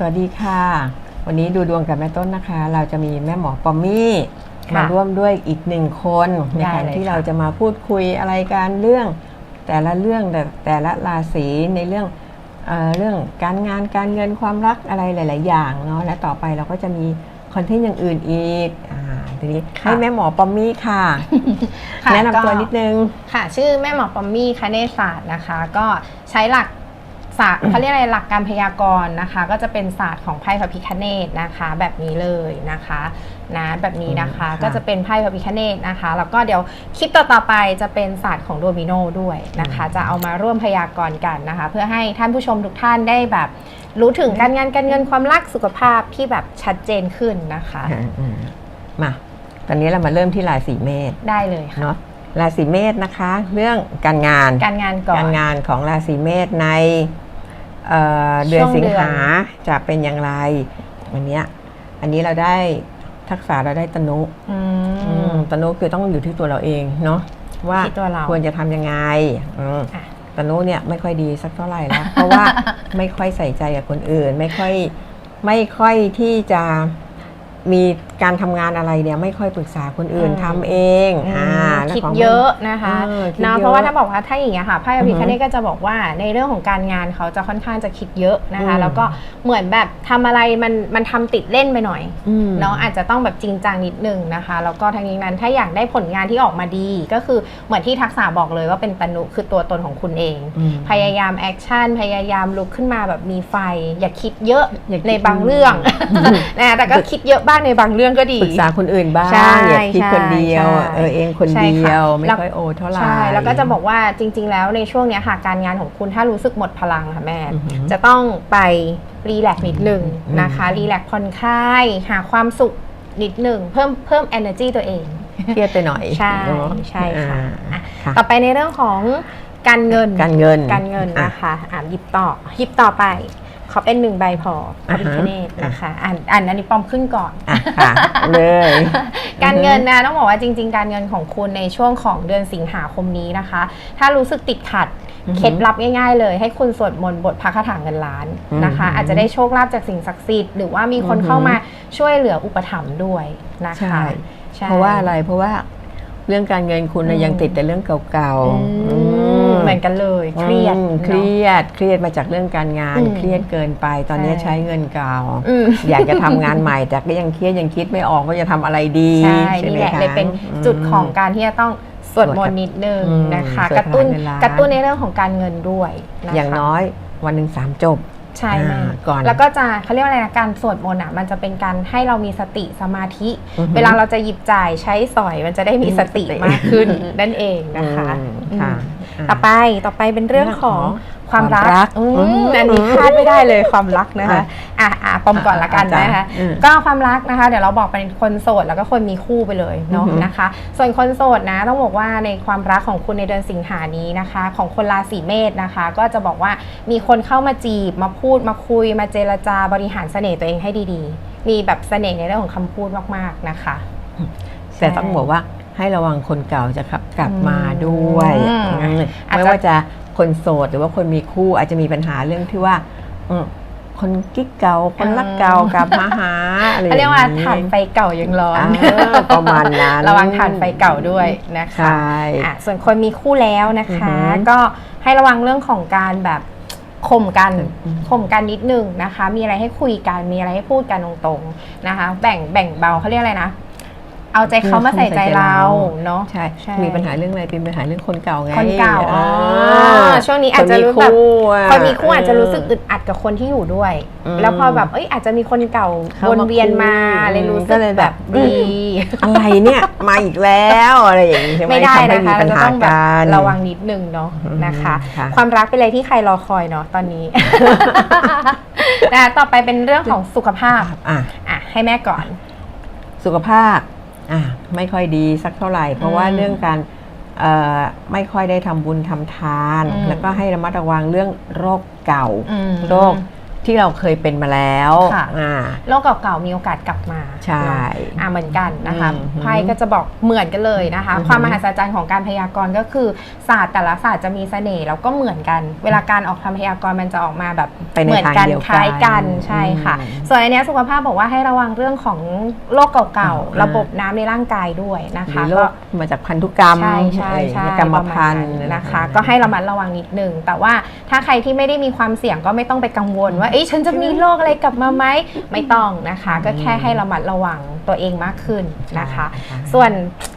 สวัสดีค่ะ วันนี้ดูดวงกับแม่ต้นนะคะ เราจะมีแม่หมอปอมมี่ค่ะมาร่วมด้วยอีกหนึ่งคนในได้การเลยที่ค่ะเราจะมาพูดคุยอะไรกันเรื่อง แต่ละเรื่องแต่แต่ละราศีในเรื่องเอ่อเรื่องการงานการเงินความรักอะไรหลาย ๆ อย่างเนาะและต่อไปเราก็จะมีคอนเทนต์อย่างอื่นอีกอ่าทีนี้ค่ะให้แม่หมอปอมมี่ค่ะค่ะแนะนำตัวก็นิดนึงค่ะ ชื่อแม่หมอปอมมี่คเนศศาสตร์นะคะ ก็ใช้หลัก ศาสตร์เขาเรียกอะไรหลักการพยากรณ์นะคะ ก็จะเป็นศาสตร์ของไพ่พระพิคเนตนะคะ แบบนี้เลยนะคะนะแบบนี้นะคะอืมค่ะก็จะเป็นไพ่พระพิคเนตนะคะ แล้วก็เดี๋ยวคลิปต่อๆไปจะเป็นศาสตร์ของโดมิโนด้วยนะคะ จะเอามาร่วมพยากรณ์กันนะคะ เพื่อให้ท่านผู้ชมทุกท่านได้แบบรู้ถึงการงานการเงินความรักสุขภาพที่แบบชัดเจนขึ้นนะคะอ่าอืมมาตอนนี้เรามาเริ่มที่ราศีเมษได้เลยค่ะเนาะราศีเมษนะคะ เรื่องการงานการงานก่อนการงานของราศีเมษใน เอ่อเดือนช่วงสิงเดือนหาจะเป็นอย่างไรวันเนี้ยอันนี้เราได้ทักษะเราได้ตนุอือืม มตนุคือต้องอยู่ที่ตัวเราเองเนาะว่าที่ตัวเรา ควรจะทำยังไงอืม อะตนุเนี่ยไม่ค่อยดีสักเท่าไหร่แล้ว เพราะว่าไม่ค่อยใส่ใจกับคนอื่น ไม่ค่อยไม่ค่อยที่จะมี การทำงานอะไรเนี่ยไม่ค่อยปรึกษาคนอื่นอืมทำเองอืมอ่าแล้วคิดของเยอะนะคะเออคิดเนาะเยอะเพราะว่าถ้าบอกว่าถ้าอย่างเงี้ยค่ะไพ่พระพิอือฆฮึเนศก็จะบอกว่าในเรื่องของการงานเขาจะค่อนข้างจะคิดเยอะนะคะอืมแล้วก็เหมือนแบบทำอะไรมันมันทำติดเล่นไปหน่อยอืมเนาะอาจจะต้องแบบจริงจังนิดนึงนะคะ แล้วก็ทั้งนี้นั้นถ้าอยากได้ผลงานที่ออกมาดี ก็คือเหมือนที่ทักษะบอกเลยว่าเป็นตนุคือตัวตนของคุณเองอืมพยายามแอคชั่นพยายามลุกขึ้นมาแบบมีไฟ อย่าคิดเยอะอย่าคิดในบางเรื่องอืมนะแต่ก็คิดเยอะบ้างในบางเรื่องก็ดีปรึกษาคนอื่นบ้างใช่อย่าคิดคนเดียวใช่เออเองคนใช่เดียวค่ะไม่แล้วค่อยโอเท่าไหร่ใช่แล้วก็จะบอกว่าจริง ๆ แล้วในช่วงเนี้ยค่ะการงานของคุณถ้ารู้สึกหมดพลังค่ะแม่อือหือจะต้องไปรีแลกซ์นิดหนึ่งอืมนะคะรีแลกซ์ผ่อนคลายหาความสุขนิดหนึ่งเพิ่มเพิ่ม energy ตัวเองเครียดไปหน่อยใช่เนอะใช่ค่ะอ่าอะค่ะต่อไปในเรื่องของการเงินการเงินการเงินอ่นะคะอ่านหยิบต่อหยิบต่อไป ขอเป็นหนึ่งใบพอพระพิคเนตอ่าฮะนะคะอ่านอ่านอันนี้ปอมขึ้นก่อนอะค่ะเลยการเงินนะต้องบอกว่าจริง ๆ การเงินของคุณในช่วงของเดือนสิงหาคมนี้นะคะ ถ้ารู้สึกติดขัดอือฮึเคล็ดลับง่ายๆเลย ให้คุณสวดมนต์บทพระคาถาเงินล้านนะคะอือฮึอาจจะได้โชคลาภจากสิ่งศักดิ์สิทธิ์หรือว่ามีคนอือฮึเข้ามาช่วยเหลืออุปถัมภ์ด้วยนะคะใช่ใช่เพราะว่าอะไรเพราะว่า เรื่องการเงินคุณน่ะอืมยังติดแต่เรื่องเก่าอืๆอืมเหมือนกันเลยเครียดอืมเครียดเครียดมาจากเรื่องการงาน อืมเครียดเกินไป ตอนนี้ใช่ ใช้เงินเก่า อืม อยากจะทำงานใหม่ แต่ก็ยังเครียดยังคิดไม่ออกว่าจะทำอะไรดีใช่ใช่นี่ไหมแหละคะเลยเป็นจุดของการที่จะต้องสวดมนต์นิดนึงอืมนะคะ สวดกระตุ้นเวลา กระตุ้นในเรื่องของการเงินด้วยนะคะ อย่างน้อยวันหนึ่งสามจบ ใช่แม่อ่าก่อนแล้วก็จะเขาเรียกว่าอะไรนะการสวดมนต์อะมันจะเป็นการให้เรามีสติสมาธิอือฮึเวลาเราจะหยิบจ่ายใช้สอยมันจะได้มีสติสติมากขึ้นนั่นเองนะคะอืมค่ะอืมต่อไปต่อไปเป็นเรื่องของ ความรัความรักกอืมอืมอันนี้พลาดไม่ได้เลยความรักนะคะอะอะปอมก่อนละกันอะนะคะอืมก็ความรักนะคะ เดี๋ยวเราบอกเป็นคนโสดแล้วก็คนมีคู่ไปเลยเนาะอือฮึนะคะ ส่วนคนโสดนะต้องบอกว่าในความรักของคุณในเดือนสิงหานี้นะคะ ของคนราศีเมษนะคะ ก็จะบอกว่ามีคนเข้ามาจีบมาพูดมาคุยมาเจรจาบริหารเสน่ห์ตัวเองให้ดีๆ มีแบบเสน่ห์ในเรื่องของคำพูดมากๆนะคะ แต่ต้องบอกว่าให้ระวังคนเก่าจะขับกลับมาด้วยอืมอืมอาจจะไม่ว่าจะ คนโสดหรือว่าคนมีคู่อาจจะมีปัญหาเรื่องที่ว่าอืมคนกิ๊กเก่าคนรักเก่ากลับมาหาอะไรอเขาย่างเรียกว่าถ่านไฟเก่ายังร้อนอ่าประมาณนั้นระวังถ่านไฟเก่าด้วยนะคะใช่อะส่วนคนมีคู่แล้วนะคะอือหือก็ให้ระวังเรื่องของการแบบข่มกันอืมข่มกันนิดนึงนะคะ มีอะไรให้คุยกันมีอะไรให้พูดกันตรงๆนะคะ แบ่งแบ่งเบาเขาเรียกอะไรนะ เอาใจเขามาใส่ใจเราเนาะใช่ใช่มีปัญหาเรื่องอะไรเป็นปัญหาเรื่องคนเก่าไงคนเก่าอ๋อเช่วงนี้อาจจะรู้แบบคนมีคู่อะคนมีคู่อาจจะรู้สึกอึดอัดกับคนที่อยู่ด้วยอืมแล้วพอแบบเอ้ยอาจจะมีคนเก่าเข้าวนมาเวียนมาคุยเลยรู้สึก็กเลยแบแบบบดีอะไรเนี่ยมาอีกแล้วอะไรอย่างนี้ใช่ไหมไม่ได้ทำให้นะมีคะปัญเราจะหาต้องแบบกันระวังนิดนึงเนาะอืมนะคะค่ะความรักเป็นอะไรที่ใครรอคอยเนาะตอนนี้นะต่อไปเป็นเรื่องของสุขภาพอะอะให้แม่ก่อน สุขภาพ อะไม่ค่อยดีสักเท่าไหร่ เพราะว่าอืมเรื่องการเอ่อไม่ค่อยได้ทำบุญทำทานอืมแล้วก็ให้ระมัดระวังเรื่องโรคเก่าอืมโรค ที่เราเคยเป็นมาแล้วค่ะ อ่า โรคเก่าๆมีโอกาสกลับมาใช่เนอะอ่าเหมือนกันนะคะอืมไพ่ก็จะบอกเหมือนกันเลยนะคะ อือหือความมหัศจรรย์ของการพยากรณ์ก็คือศาสตร์แต่ละศาสตร์จะมีเสน่ห์แล้วก็เหมือนกัน เวลาการออกคำพยากรณ์มันจะออกมาแบบไปในเหมือนทางกันเดียวคล้ายกันใช่ค่ะ อืม ส่วนอันเนี้ยสุขภาพบอกว่าให้ระวังเรื่องของโรคเก่าอ่าๆระบบน้ำในร่างกายด้วยนะหรืคะอโรก็ คมาจากพันธุกรรมใช่ใช่ใช่กรรมพันธุ์ประมาณนะคะ ก็ให้ระมัดระวังนิดนึงแต่ว่าถ้าใครที่ไม่ได้มีความเสี่ยงก็ไม่ต้องไปกังวลว่าเอ๊ะฉันจะมีโรคอะไรกลับมาไหมไม่ต้องนะคะ ก็แค่ให้ระมัดระวังตัวเองมากขึ้นนะคะใช่ส่วน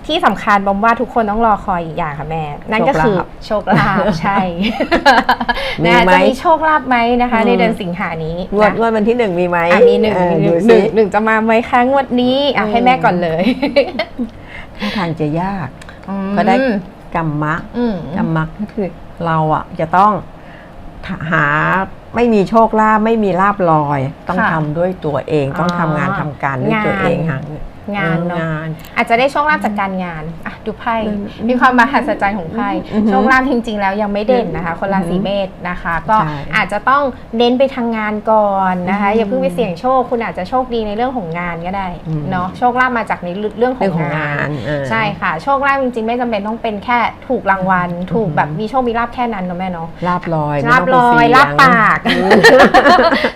ที่สำคัญบอมว่าทุกคนต้องรอคอยอีกอย่างค่ะแม่ นั่นก็คือโชคลาภใช่มีนะไหมจะมีโชคลาภไหมนะคะอืมในเดือนสิงหานี้งวดนะงวดวันที่หนึ่งมีไหมอะมีหนึ่งเออมีหดูนึ่งหสินึ่งหนึ่งจะมาไหมคะงวดนี้อะให้อืมแม่ก่อนเลยท่าทางจะยากก็ได้กรรมะอืมกรรมะก็คือเราอะจะต้องหา ไม่มีโชคลาภไม่มีลาบลอย ต้องค่ะทำด้วยตัวเอง ต้องอ๋อทำงานทำการด้วยตัวเองงาน หางานเนาะงานอาจจะได้โชคลาภจากการงานอะดูไพ่อืมมีความมหัศจรรย์ของไพ่อือหือโชคลาภจริง ๆ แล้วยังไม่เด่นนะคะ คนราศีเมษนะคะ ก็ใช่อาจจะต้องเน้นไปทางงานก่อนนะคะอืมอย่าเพิ่งไปเสี่ยงโชค คุณอาจจะโชคดีในเรื่องของงานก็ได้อืมเนาะโชคลาภมาจากในเรื่องขอเรื่องงของงางานนเออใช่ค่ะ โชคลาภจริง ๆ ไม่จำเป็นต้องเป็นแค่ถูกรางวัล ถูกอือหือแบบมีโชคมีลาภแค่นั้นเนาะแม่เนาะลาบลอยไม่ลาบต้องลไปอยเสี่งลาบปาก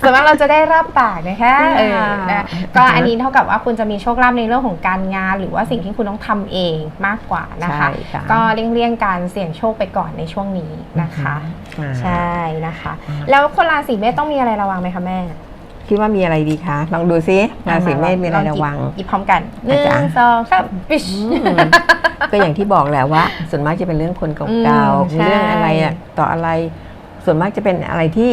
ส่วนมากเราจะได้ลาบปากนะคะเออนะก็อันนี้เท่ากับว่าคุณจะมีโชคลาภในเรื่องของการงานหรือว่าสิ่งที่คุณต้องทำเองมากกว่านะคะใช่ค่ะก็เลี่ยงๆการเสี่ยงโชคไปก่อนในช่วงนี้นะคะอ่าใช่นะคะอ่าแล้วคนราศีเมษต้องมีอะไรระวังไหมคะแม่คิดว่ามีอะไรดีคะ ลองดูซิราศีเมษมีอะไรระวังหยิบพร้อมกันหนึ่อาจารงย์สองสามปิชอืมก็อย่างที่บอกแหละว่า ส่วนมากจะเป็นเรื่องคนอืเก่ามใช่ๆเรื่องอะไรอะต่ออะไร ส่วนมากจะเป็นอะไรที่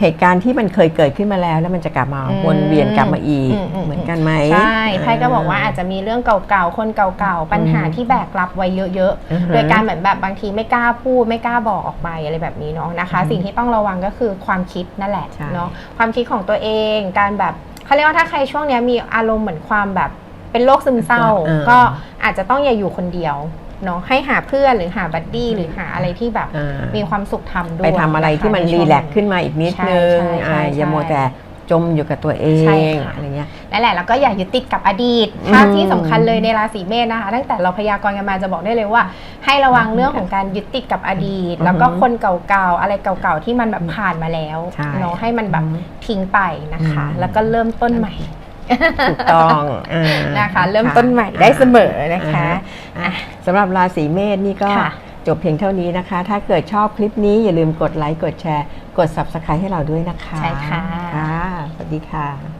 เหตุการณ์ที่มันเคยเกิดขึ้นมาแล้ว แล้วมันจะกลับมาวนเวียนกลับมาอีกอืม เหมือนกันไหม ใช่ไพ่ก็บอกว่าอาจจะมีเรื่องเก่าๆ คนเก่าๆ ปัญหาที่แบกรับไว้เยอะอือๆฮึโดยการเหมือนแบบบางทีไม่กล้าพูดไม่กล้าบอกออกไปอะไรแบบนี้เนาะนะคะอือฮึสิ่งที่ต้องระวังก็คือความคิดนั่นแหละใช่ เนาะความคิดของตัวเองการแบบเขาเรียกว่าถ้าใครช่วงเนี้ยมีอารมณ์เหมือนความแบบเป็นโรคซึมเศร้าเออก็อาจจะต้องอย่าอยู่คนเดียว เนาะให้หาเพื่อนหรือหาบัดดี้หรือหาอะไรที่แบบอ่ามีความสุขทำด้วยไปทำอะไรที่มันใช่รีแลกซ์ขึ้นมาอีกนิดใช่นึงใช่ใช่อ่าอย่าใช่มัวแต่จมอยู่กับตัวเอใช่งค่ะอะไรเงี้ยนั่นแหละแล้วก็อย่ายึดติดกับอดีตอืมภาพที่สำคัญเลยในราศีเมษนะคะตั้งแต่เราพยากรณ์กันมาจะบอกได้เลยว่า ให้ระวังเรื่องของการยึดติดกับอดีตอือฮึแล้วก็คนเก่าๆอะไรเก่าๆที่มันแบบผ่านมาแล้วใช่เนาะให้มันแบบอืมทิ้งไปนะคะอืมแล้วก็เริ่มต้นใหม่ถูกต้องอ่านะคะ เริ่มต้นใหม่ได้เสมอนะคะอ่า สำหรับราศีเมษนี่ก็ค่ะจบเพียงเท่านี้นะคะ ถ้าเกิดชอบคลิปนี้อย่าลืมกดไลค์ กดแชร์ กด Subscribe ให้เราด้วยนะคะ ใช่ค่ะ ค่ะ สวัสดีค่ะ